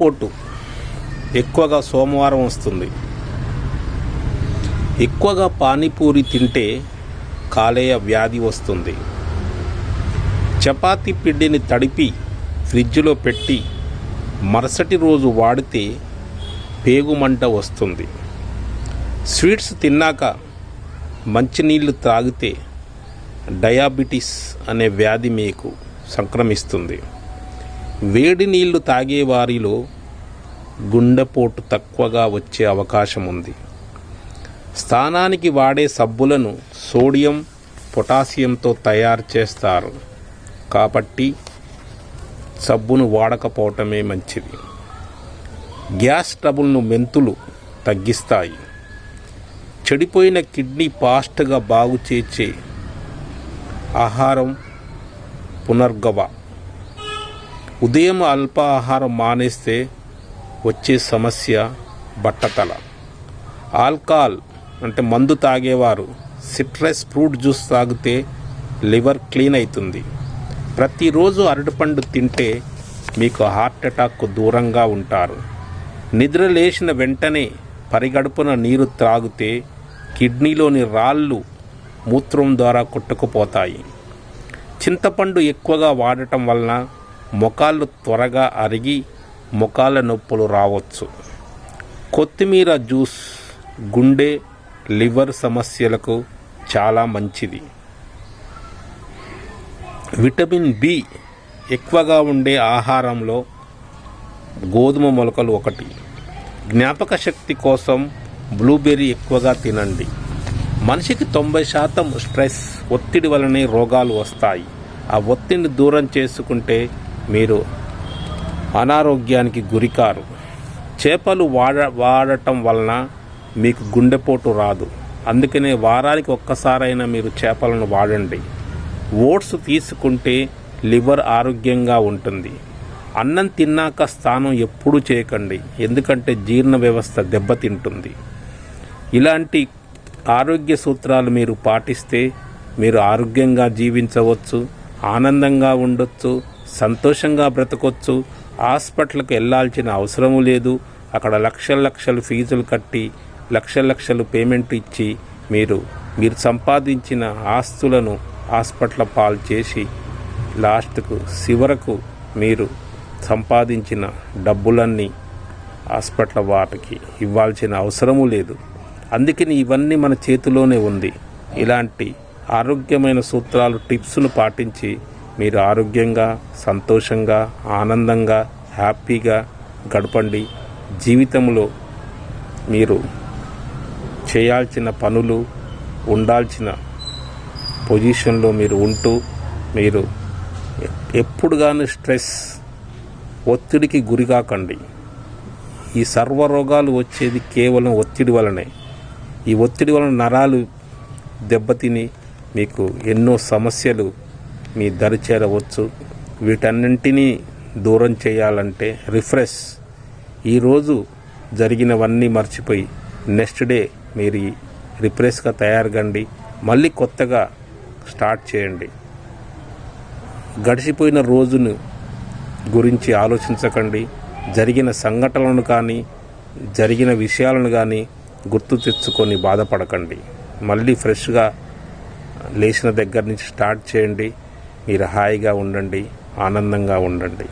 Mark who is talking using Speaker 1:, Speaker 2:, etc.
Speaker 1: పోటు ఎక్కువగా సోమవారం వస్తుంది. ఎక్కువగా పానీపూరి తింటే కాలేయ వ్యాధి వస్తుంది. చపాతీ పిండిని తడిపి ఫ్రిడ్జ్లో పెట్టి మరుసటి రోజు వాడితే పేగుమంట వస్తుంది. స్వీట్స్ తిన్నాక మంచినీళ్ళు తాగితే డయాబెటీస్ అనే వ్యాధి మీకు సంక్రమిస్తుంది. వేడి నీళ్ళు తాగే వారిలో గుండెపోటు తక్కువగా వచ్చే అవకాశం ఉంది స్థానానికి వాడే సబ్బులను సోడియం పొటాషియంతో తయారు చేస్తారు. కాబట్టి సబ్బును వాడకపోవటమే మంచిది. గ్యాస్ ట్రబుల్ను మెంతులు తగ్గిస్తాయి. చెడిపోయిన కిడ్నీ ఫాస్ట్గా బాగు చేసే ఆహారం పునర్గవ ఉదయం అల్పాహారం మానేస్తే వచ్చే సమస్య బట్టతల. ఆల్కహాల్ అంటే మందు తాగేవారు సిట్రస్ ఫ్రూట్ జ్యూస్ తాగితే లివర్ క్లీన్ అవుతుంది ప్రతిరోజు అరటిపండు తింటే మీకు హార్ట్ అటాక్కు దూరంగా ఉంటారు. నిద్ర లేచిన వెంటనే పరిగడుపున నీరు త్రాగితే కిడ్నీలోని రాళ్ళు మూత్రం ద్వారా కొట్టుకుపోతాయి. చింతపండు ఎక్కువగా వాడటం వలన ముఖాలు త్వరగా అరిగి ముఖాల నొప్పులు రావచ్చు. కొత్తిమీర జ్యూస్ గుండె లివర్ సమస్యలకు చాలా మంచిది. విటమిన్ బి ఎక్కువగా ఉండే ఆహారంలో గోధుమ మొలకలు ఒకటి. జ్ఞాపక శక్తి కోసం బ్లూబెర్రీ ఎక్కువగా తినండి. మనిషికి తొంభై శాతం స్ట్రెస్ ఒత్తిడి వలనే రోగాలు వస్తాయి. ఆ ఒత్తిడిని దూరం చేసుకుంటే మీరు అనారోగ్యానికి గురికారు. చేపలు వాడ వాడటం వలన మీకు గుండెపోటు రాదు. అందుకనే వారానికి ఒక్కసారైనా మీరు చేపలను వాడండి. ఓట్స్ తీసుకుంటే లివర్ ఆరోగ్యంగా ఉంటుంది. అన్నం తిన్నాక స్నానం ఎప్పుడూ చేయకండి. ఎందుకంటే జీర్ణ వ్యవస్థ దెబ్బతింటుంది. ఇలాంటి ఆరోగ్య సూత్రాలు మీరు పాటిస్తే మీరు ఆరోగ్యంగా జీవించవచ్చు ఆనందంగా ఉండొచ్చు సంతోషంగా బ్రతకొచ్చు. హాస్పిటల్కి వెళ్ళాల్సిన అవసరము లేదు. అక్కడ లక్షల లక్షలు ఫీజులు కట్టి లక్షల లక్షలు పేమెంట్ ఇచ్చి మీరు మీరు సంపాదించిన ఆస్తులను హాస్పిటల్ పాలు చేసి లాస్ట్కు చివరకు మీరు సంపాదించిన డబ్బులన్నీ హాస్పిటల్ వాటికి ఇవ్వాల్సిన అవసరము లేదు. అందుకని ఇవన్నీ మన చేతిలోనే ఉంది. ఇలాంటి ఆరోగ్యమైన సూత్రాలు టిప్స్ను పాటించి మీరు ఆరోగ్యంగా సంతోషంగా ఆనందంగా హ్యాపీగా గడపండి. జీవితంలో మీరు చేయాల్సిన పనులు ఉండాల్సిన పొజిషన్లో మీరు ఉంటూ మీరు ఎప్పుడు కానీ స్ట్రెస్ ఒత్తిడికి గురికాకండి ఈ సర్వ రోగాలు వచ్చేది కేవలం ఒత్తిడి వలనే. ఈ ఒత్తిడి వలన నరాలు దెబ్బతిని మీకు ఎన్నో సమస్యలు మీ దరి చేరవచ్చు. వీటన్నింటినీ దూరం చేయాలంటే రిఫ్రెష్. ఈరోజు జరిగినవన్నీ మర్చిపోయి నెక్స్ట్ డే మీరు రిఫ్రెష్గా తయారుగండి. మళ్ళీ కొత్తగా స్టార్ట్ చేయండి. గడిచిపోయిన రోజును గురించి ఆలోచించకండి. జరిగిన సంఘటనలను కానీ జరిగిన విషయాలను కానీ గుర్తు తెచ్చుకొని బాధపడకండి. మళ్ళీ ఫ్రెష్గా లేచిన దగ్గర నుంచి స్టార్ట్ చేయండి. మీరు హాయిగా ఉండండి ఆనందంగా ఉండండి.